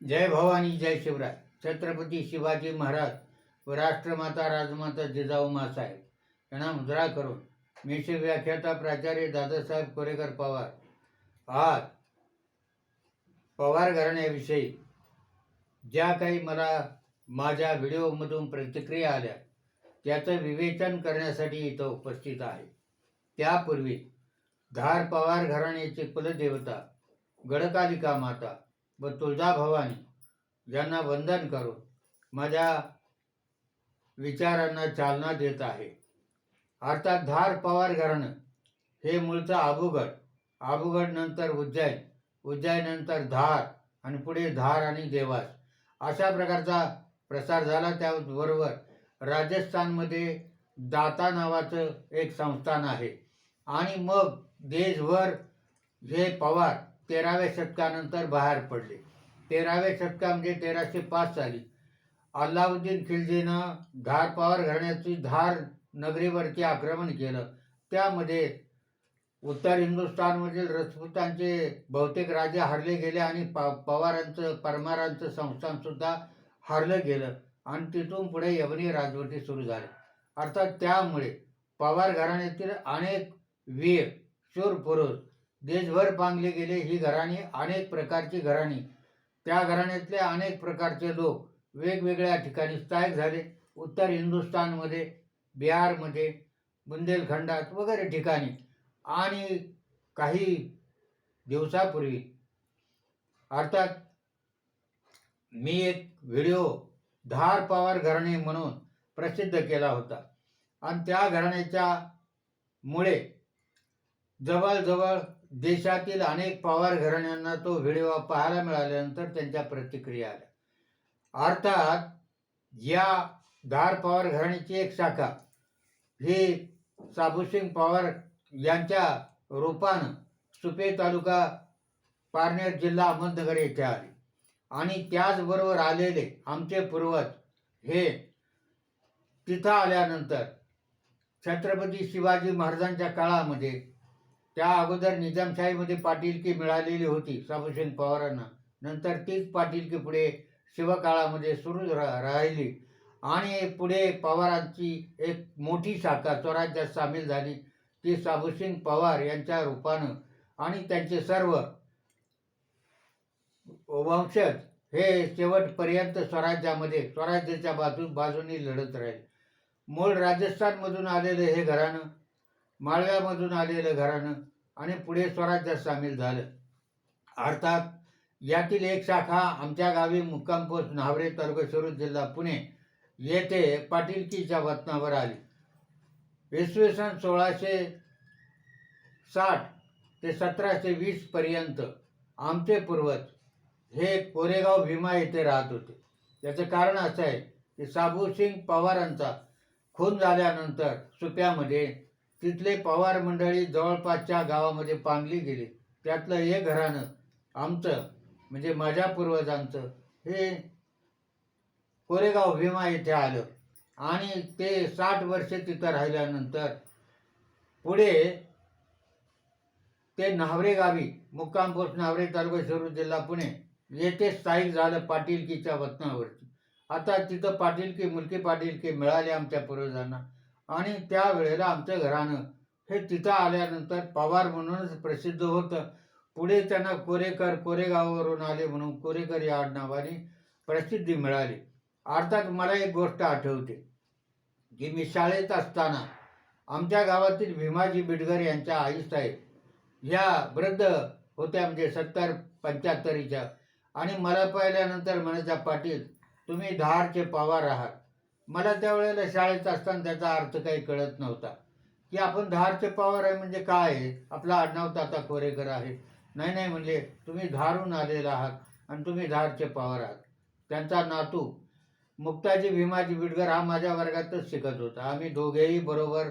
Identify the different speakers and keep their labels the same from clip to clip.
Speaker 1: जय भवानी जय शिवराय. छत्रपती शिवाजी महाराज व राष्ट्रमाता राजमाता जिजाऊ मासाहेब यांना मुद्रा करून मेषे व्याख्याता प्राचार्य दादासाहेब कोरेकर पवार. आज पवार घराण्याविषयी ज्या काही मला माझ्या व्हिडिओमधून प्रतिक्रिया आल्या त्याचं विवेचन करण्यासाठी इथं उपस्थित आहे. त्यापूर्वी धार पवार घराण्याचे कुलदेवता गडकालिका माता व तुळजाभवानी यांना वंदन करून माझ्या विचारांना चालना देत आहे. अर्थात धार पवार घराणं हे मूळचं आबुगड. आबुगड नंतर उज्जैन उज्जैननंतर धार आणि पुढे धार आणि देवास. अशा प्रकारचा प्रसार झाला त्याबरोबर राजस्थानमध्ये दाता नावाचं एक संस्थान आहे. आणि मग देशभर हे पवार तेराव्या शतकानंतर बाहेर पडले. तेराव्या शतका म्हणजे तेराशे पाच साली. अल्लाउद्दीन खिलजीनं धार पवार घराण्याची धार नगरीवरती आक्रमण केलं. त्यामध्ये उत्तर हिंदुस्थानमधील रजपूतांचे बहुतेक राजे हरले गेले आणि प पवारांचं परमारांचं संस्थानसुद्धा हारलं हरलं गेलं. आणि तिथून पुढे यवनी राजवटी सुरू झाली. अर्थात त्यामुळे पवार घराण्यातील अनेक वीर शूर पुरुष देशभर बांधले गेले ही घराणी अनेक प्रकारची घराणी. त्या घराण्यातले अनेक प्रकारचे लोक वेगवेगळ्या ठिकाणी स्थायिक झाले. उत्तर हिंदुस्थानमध्ये बिहारमध्ये बुंदेलखंडात वगैरे ठिकाणी. आणि काही दिवसापूर्वी अर्थात मी एक व्हिडिओ धार पवार घराणे म्हणून प्रसिद्ध केला होता. आणि त्या घराण्याच्या मुळे जवळजवळ देशातील अनेक पवार घराण्यांना तो व्हिडिओ पाहायला मिळाल्यानंतर त्यांच्या प्रतिक्रिया आल्या. अर्थात या धार पवार घराण्याची एक शाखा ही साबुसिंग पवार यांच्या रूपानं सुपे तालुका पारनेर जिल्हा अहमदनगर येथे आले. आणि त्याचबरोबर आलेले आमचे पूर्वज हे तिथं आल्यानंतर छत्रपती शिवाजी महाराजांच्या काळामध्ये त्या अगोदर निजामशाहीमध्ये पाटीलकी मिळालेली होती साबुसिंग पवारांना. नंतर तीच पाटीलकी पुढे शिवकाळामध्ये सुरू रा राहिली. आणि पुढे पवारांची एक मोठी शाखा स्वराज्यात सामील झाली. ती साबुसिंग पवार यांच्या रूपानं आणि त्यांचे सर्व वंशज हे शेवटपर्यंत स्वराज्यामध्ये स्वराज्याच्या बाजू बाजूने लढत राहील. मूळ राजस्थानमधून आलेलं हे घराणं माळव्यामधून आलेलं घराणं आणि पुढे स्वराज्यात सामील झालं. अर्थात यातील एक शाखा आमच्या गावी मुक्काम पोस्ट न्हावरे तालुका जिल्हा पुणे येथे पाटीलकीच्या वतनावर आली. इसवी सन सोळाशे साठ ते सतराशे वीस पर्यंत आमचे पूर्वज हे कोरेगाव भीमा येथे राहत होते. याचं कारण असं आहे की साबूसिंग पवारांचा खून झाल्यानंतर सुप्यामध्ये तिथले पवार मंडळी जवळपासच्या गावामध्ये पांगली गेली. त्यातलं हे घराणं आमचं म्हणजे माझ्या पूर्वजांचं हे कोरेगाव भीमा येथे आलं. आणि ते साठ वर्षे तिथं राहिल्यानंतर पुढे ते न्हावरे गावी मुक्काम पोस्ट न्हावरे तालुका शिरूर जिल्हा पुणे येथे स्थायिक झालं पाटीलकीच्या वतनावरती. आता तिथं पाटीलकी मुलकी पाटीलकी मिळाली आमच्या पूर्वजांना. आणि त्यावेळेला आमचं घराणं हे तिथं आल्यानंतर पवार म्हणूनच प्रसिद्ध होतं. पुढे त्यांना कोरेकर कोरेगावावरून आले म्हणून कोरेकर या आडनावाने प्रसिद्धी मिळाली. अर्थात मला एक गोष्ट आठवते की मी शाळेत असताना आमच्या गावातील भीमाजी बिडगर यांच्या आईसाहेब ह्या वृद्ध होत्या म्हणजे सत्तर पंच्याहत्तरीच्या. आणि मला पाहिल्यानंतर म्हणायच्या पाटील तुम्ही धारचे पवार आहात. मला त्यावेळेला शाळेत असताना त्याचा अर्थ काही कळत नव्हता. की आपण धारचे पवार आहे म्हणजे काय आहे? आपला आडनाव ताता कोरेकर आहे. नाही नाही म्हणले तुम्ही धारून आलेला आहात आणि तुम्ही धारचे पवार आहात. त्यांचा नातू मुक्ताजी भीमाजी बिडगर हा माझ्या वर्गातच शिकत होता. आम्ही दोघेही बरोबर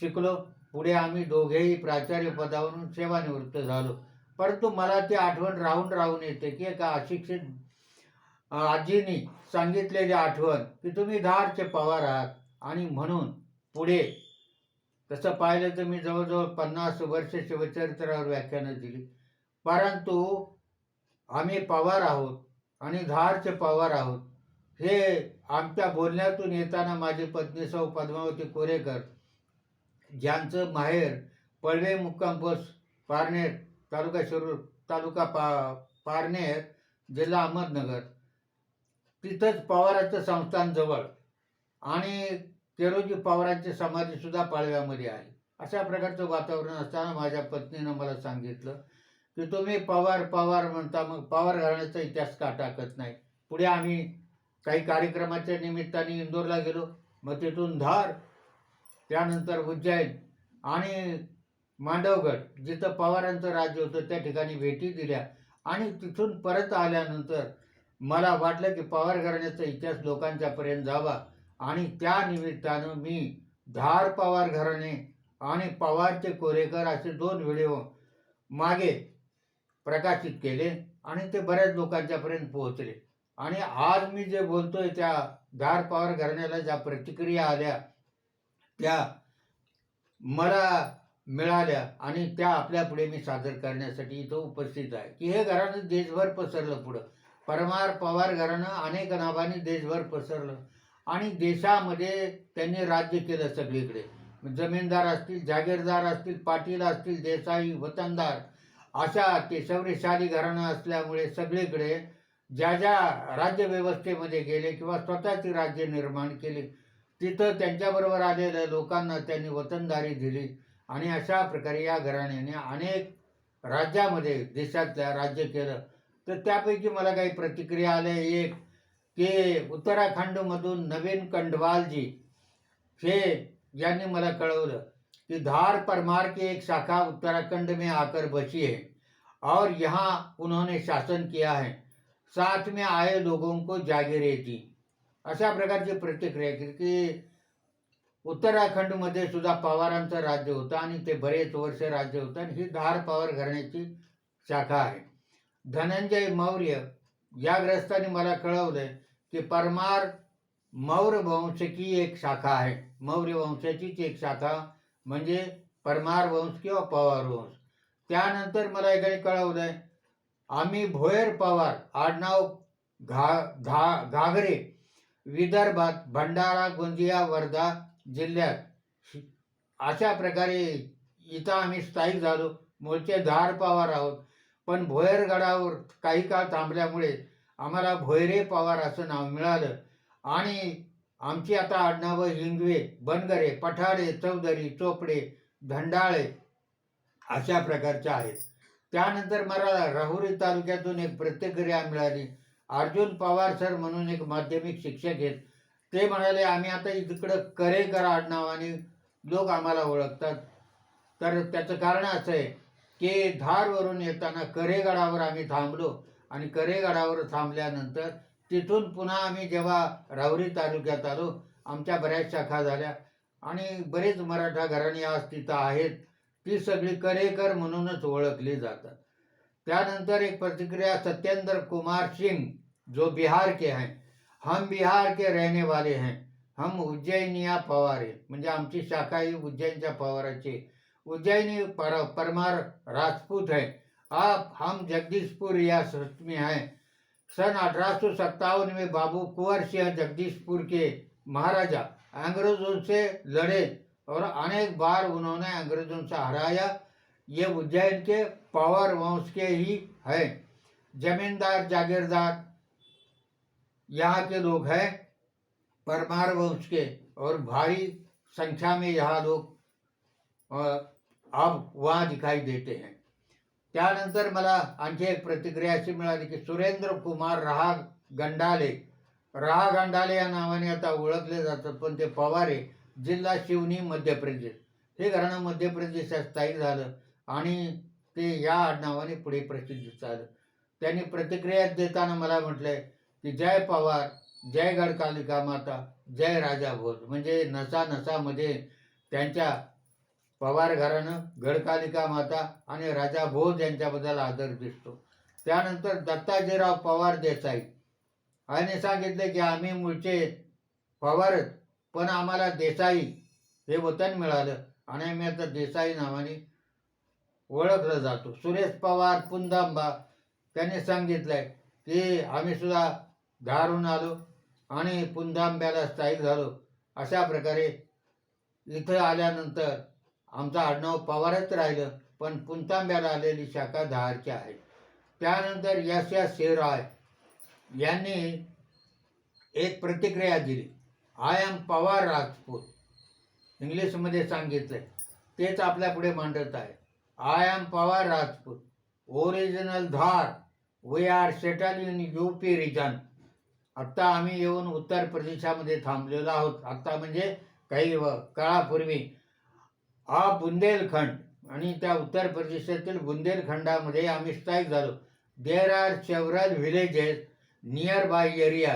Speaker 1: शिकलो. पुढे आम्ही दोघेही प्राचार्य पदावरून सेवानिवृत्त झालो. परंतु मला ती आठवण राहून राहून येते की एका अशिक्षित आजीनी सांगितलेली आठवण की तुम्ही धारचे पवार आहात आणि म्हणून पुढे तसं पाहिलं तर मी जवळजवळ पन्नास वर्ष शिवचरित्रावर व्याख्यानं दिली. परंतु आम्ही पवार आहोत आणि धारचे पवार आहोत हे आमच्या बोलण्यातून येताना माझी पत्नी सौ पद्मावती कोरेकर ज्यांचं माहेर पळवे मुक्काम बस पारनेर तालुका शिरूर तालुका पा पारनेर जिल्हा अहमदनगर तिथंच पवारांचं संस्थानजवळ आणि केरोजी पवारांची समाधीसुद्धा पाळव्यामध्ये आहे. अशा प्रकारचं वातावरण असताना माझ्या पत्नीनं मला सांगितलं की तुम्ही पवार पवार म्हणता मग पवार घराण्याचा इतिहास का टाकत नाही? पुढे आम्ही काही कार्यक्रमाच्या निमित्ताने इंदोरला गेलो. मग तिथून धार त्यानंतर उज्जैन आणि मांडवगड जिथं पवारांचं राज्य होतं त्या ठिकाणी भेटी दिल्या. आणि तिथून परत आल्यानंतर मला वाटलं की पवार घराण्याचा इतिहास लोकांच्यापर्यंत जावा. आणि त्या निमित्तानं मी धार पवार घराणे आणि पवारचे कोरेकर असे दोन व्हिडिओ मागे प्रकाशित केले आणि ते बऱ्याच लोकांच्यापर्यंत पोहोचले. आणि आज मी जे बोलतोय त्या धार पवार घराण्याला ज्या प्रतिक्रिया आल्या त्या मला मिळाल्या आणि त्या आपल्या पुढे मी सादर करण्यासाठी इथं उपस्थित आहे. की हे घराणं देशभर पसरलं पुढं. परमार पवार घराणं अनेक नावाने देशभर पसरलं. आणि देशामध्ये त्यांनी राज्य केलं सगळीकडे. जमीनदार असतील जागीरदार असतील पाटील असतील देसाई वतनदार अशा केशवरीशाली घराणं असल्यामुळे सगळीकडे ज्या ज्या राज्यव्यवस्थेमध्ये गेले किंवा स्वतःची राज्य निर्माण केली तिथं त्यांच्याबरोबर आलेल्या लोकांना त्यांनी वतनदारी दिली. आणि अशा प्रकारे या घराण्याने अनेक राज्यामध्ये देशातल्या राज्य केलं. तर त्यापैकी मला काही प्रतिक्रिया आल्या. एक की उत्तराखंडमधून नवीन कंडवालजी हे यांनी मला कळवलं कि धार परमार की एक शाखा उत्तराखंड में आकर बची है और यहाँ उन्होंने शासन किया है। साथ में आए लोगों को जागिरे दी अशा प्रकारची प्रतिक्रिया केली की उत्तराखंडमध्ये सुद्धा पवारांचं राज्य होतं आणि ते बरेच वर्ष राज्य होतं आणि ही धार पवार घराण्याची शाखा आहे. धनंजय मौर्य या ग्रस्ताने मला कळवलंय की परमार मौर्य वंशची एक शाखा आहे. मौर्य वंशाचीच एक शाखा म्हणजे परमार वंश किंवा पवार वंश. त्यानंतर मला एकाने कळवलंय आम्ही भोयर पवार आडनाव घा घा घागरे विदर्भात भंडारा गोंदिया वर्धा जिल्ह्यात. अशा प्रकारे इथं आम्ही स्थायिक झालो. मूळचे धार पवार आहोत. पण भोयरगडावर काही काळ थांबल्यामुळे आम्हाला भोयरे पवार असं नाव मिळालं. आणि आमची आता आडनावं हिंगवे बनगरे पठारे चौधरी चोपडे धंडाळे अशा प्रकारच्या आहेत. त्यानंतर मला राहुरी तालुक्यातून एक प्रतिक्रिया मिळाली. अर्जुन पवार सर म्हणून एक माध्यमिक शिक्षक आहेत. ते म्हणाले आम्ही आता इकडं करेकर आडनावाने लोक आम्हाला ओळखतात. तर त्याचं कारण असं आहे की धारवरून येताना करेगडावर आम्ही थांबलो. आणि करेगडावर थांबल्यानंतर तिथून पुन्हा आम्ही जेव्हा राहुरी तालुक्यात आलो आमच्या बऱ्याच शाखा झाल्या. आणि बरेच मराठा घराणी आज तिथं आहेत. ती सगळी करेकर म्हणूनच ओळखली जातात. त्यानंतर एक प्रतिक्रिया सत्येंद्र कुमार सिंह जो बिहार के हैं. हम बिहार के रहने वाले हैं. हम उज्जैनिया पवार है. म्हणजे आमची शाखा ही उज्जैनच्या पवाराची उज्जैनी पर, परमार राजपूत है। आप, हम जगदीशपुर रियासत में हैं। सन अठारह सौ सत्तावन में बाबू कुंवर सिंह जगदीशपुर के महाराजा अंग्रेज़ों से लड़े और अनेक बार उन्होंने अंग्रेज़ों से हराया। ये उज्जैन के पावर वंश के ही है। जमींदार, जागीरदार यहाँ के लोग हैं, परमार वंश के और भारी संख्या में यहाँ लोग अब वहाँ दिखाई देते हैं। त्यानंतर मला आणखी एक प्रतिक्रिया अशी मिळाली की सुरेंद्र कुमार रहा गंडाले रहा गंडाले या नावाने आता ओळखले जातात पण ते पवारे जिल्हा शिवनी मध्य प्रदेश. हे घराणं मध्य प्रदेशात स्थायिक झालं आणि ते या आडनावाने पुढे प्रसिद्ध झालं. त्यांनी प्रतिक्रिया देताना मला म्हटलंय की जय पवार जय गडकालिका माता जय राजा भोज. म्हणजे नसा नसामध्ये त्यांच्या पवार घराणं गडकालिका माता आणि राजा भोज यांच्याबद्दल आदर दिसतो. त्यानंतर दत्ताजीराव पवार देसाई. याने सांगितले की आम्ही मूळचे पवारच पण आम्हाला देसाई हे वतन मिळालं आणि आम्ही आता देसाई नावाने ओळखलं जातो. सुरेश पवार पुंदांबा त्यांनी सांगितलंय की आम्ही सुद्धा धारून आलो आणि पुंदांब्याला स्थायिक झालो. अशा प्रकारे इथं आल्यानंतर आमचं आडनाव पवारच राहिलं पण पुंतांब्याला आलेली शाखा धारची आहे. त्यानंतर यश यश शिवराय यांनी एक प्रतिक्रिया दिली. आय एम पवार राजपूत इंग्लिशमध्ये सांगितलं तेच आपल्यापुढे मांडत आहे. I am Pawar Rajput original Dhar. We are settle in U P region आत्ता आम्ही येऊन उत्तर प्रदेशामध्ये थांबलेलो आहोत. आत्ता म्हणजे काही व- काळापूर्वी हा बुंदेलखंड आणि त्या उत्तर प्रदेशातील बुंदेलखंडामध्ये आम्ही स्थायिक झालो. There are several villages near by area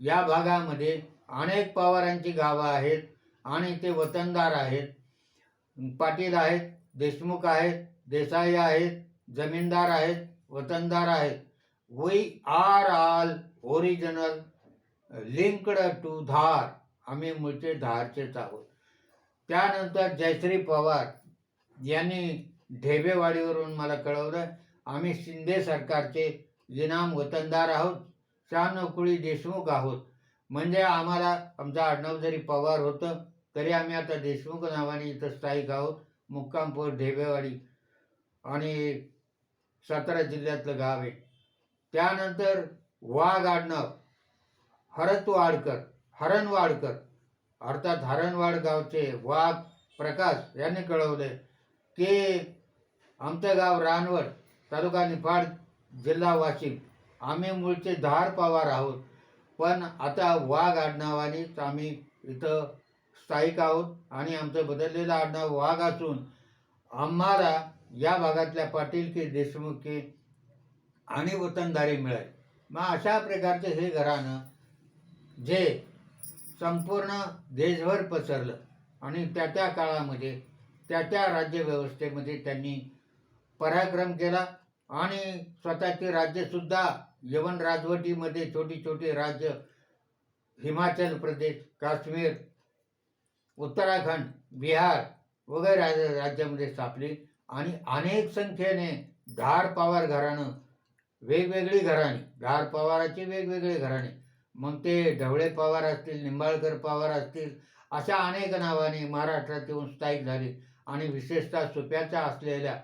Speaker 1: या भागामध्ये अनेक पवारांची गावं आहेत आणि ते वतनदार आहेत. पाटील आहेत देशमुख आहेत देसाई आहेत जमीनदार आहेत वतनदार आहेत. We are all original linked to Dhar. आम्ही मूळचे धारचेच आहोत. त्यानंतर जयश्री पवार यांनी ढेबेवाडीवरून मला कळवलं आम्ही शिंदे सरकारचे इनाम वतनदार आहोत शहाण्णव कुळी देशमुख आहोत. म्हणजे आम्हाला आमचं आडनाव जरी पवार होतं तरी आम्ही आता देशमुख नावाने इथं स्थायिक आहोत मुक्कामपूर ढेबेवाडी आणि सातारा जिल्ह्यातलं गाव आहे. त्यानंतर वाघ आडनाव हरतवाडकर हरणवाडकर अर्थात धारणवाड गावचे वाघ प्रकाश यांनी कळवले की आमचं गाव रानवड तालुका निफाड जिल्हा वाशिम. आम्ही मूळचे धार पवार आहोत. पण आता वाघ आडनावानेच आम्ही इथं स्थायिक आहोत आणि आमचं बदललेलं आडनाव वाघ असून आम्हाला या भागातल्या पाटील की देशमुख की आणि वतनदारी मिळाली. मग अशा प्रकारचे हे घराणं जे संपूर्ण देशभर पसरलं. आणि त्या त्या काळामध्ये त्या त्या राज्यव्यवस्थेमध्ये त्यांनी पराक्रम केला. आणि स्वतःचे राज्यसुद्धा यवन राजवटीमध्ये छोटी छोटी राज्य हिमाचल प्रदेश काश्मीर उत्तराखंड बिहार वगैरे राज राज्यामध्ये स्थापली. आणि अनेक संख्येने धार पवार घराणं वेगवेगळी घराणी धार पवाराची वेगवेगळी घराणे. मग ते ढवळे पवार असतील निंबाळकर पवार असतील अशा अनेक नावाने महाराष्ट्रात येऊन स्थायिक झाले. आणि विशेषतः सुप्याच्या असलेल्या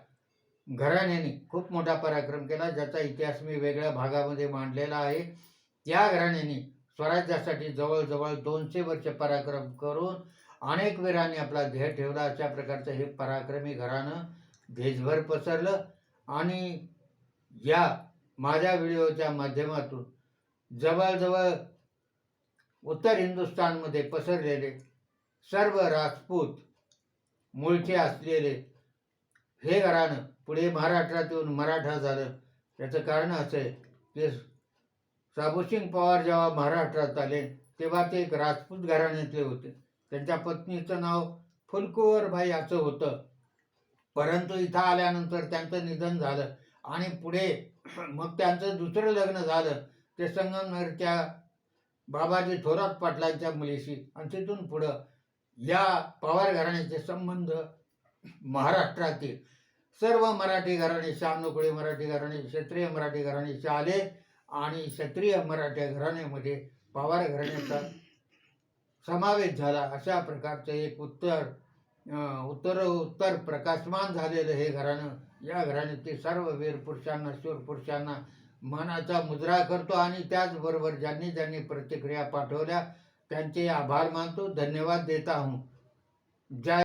Speaker 1: घराण्याने खूप मोठा पराक्रम केला ज्याचा इतिहास मी वेगळ्या भागामध्ये मांडलेला आहे. त्या घराण्याने स्वराज्यासाठी जवळजवळ दोनशे वर्ष पराक्रम करून अनेक वीरांनी आपला ध्येय ठेवला. अशा प्रकारचं हे पराक्रमी घराणं देशभर पसरलं. आणि या माझ्या व्हिडिओच्या माध्यमातून जवळजवळ उत्तर हिंदुस्थानमध्ये पसरलेले सर्व राजपूत मूळचे असलेले हे घराणं पुढे महाराष्ट्रात येऊन मराठा झालं. त्याचं कारण असं आहे की साबुसिंग पवार जेव्हा महाराष्ट्रात आले तेव्हा ते एक राजपूत घराण्यातले होते. त्यांच्या पत्नीचं नाव फुलकुवरबाई असं होतं. परंतु इथं आल्यानंतर त्यांचं निधन झालं आणि पुढे मग त्यांचं दुसरं लग्न झालं. ते संगमनेरच्या बाबाजी थोरात पाटलांच्या मुलीशी आणि तिथून पुढं या पवार घराण्याचे संबंध महाराष्ट्रातील सर्व मराठी घराणे शहानुकुळी मराठी घराणे क्षत्रिय मराठी घराण्याचे आले आणि क्षत्रिय मराठी घराण्यामध्ये पवार घराण्याचा समावेश झाला. अशा प्रकारचं एक उत्तर उत्तर उत्तर प्रकाशमान झालेलं हे घराणं. या घराण्यातील सर्व वीर पुरुषांना शूर पुरुषांना मनाचा मुद्रा करतो आणि त्याचबरोबर ज्यांनी ज्यांनी प्रतिक्रिया पाठवल्या त्यांचे आभार मानतो. धन्यवाद देता आहोत जय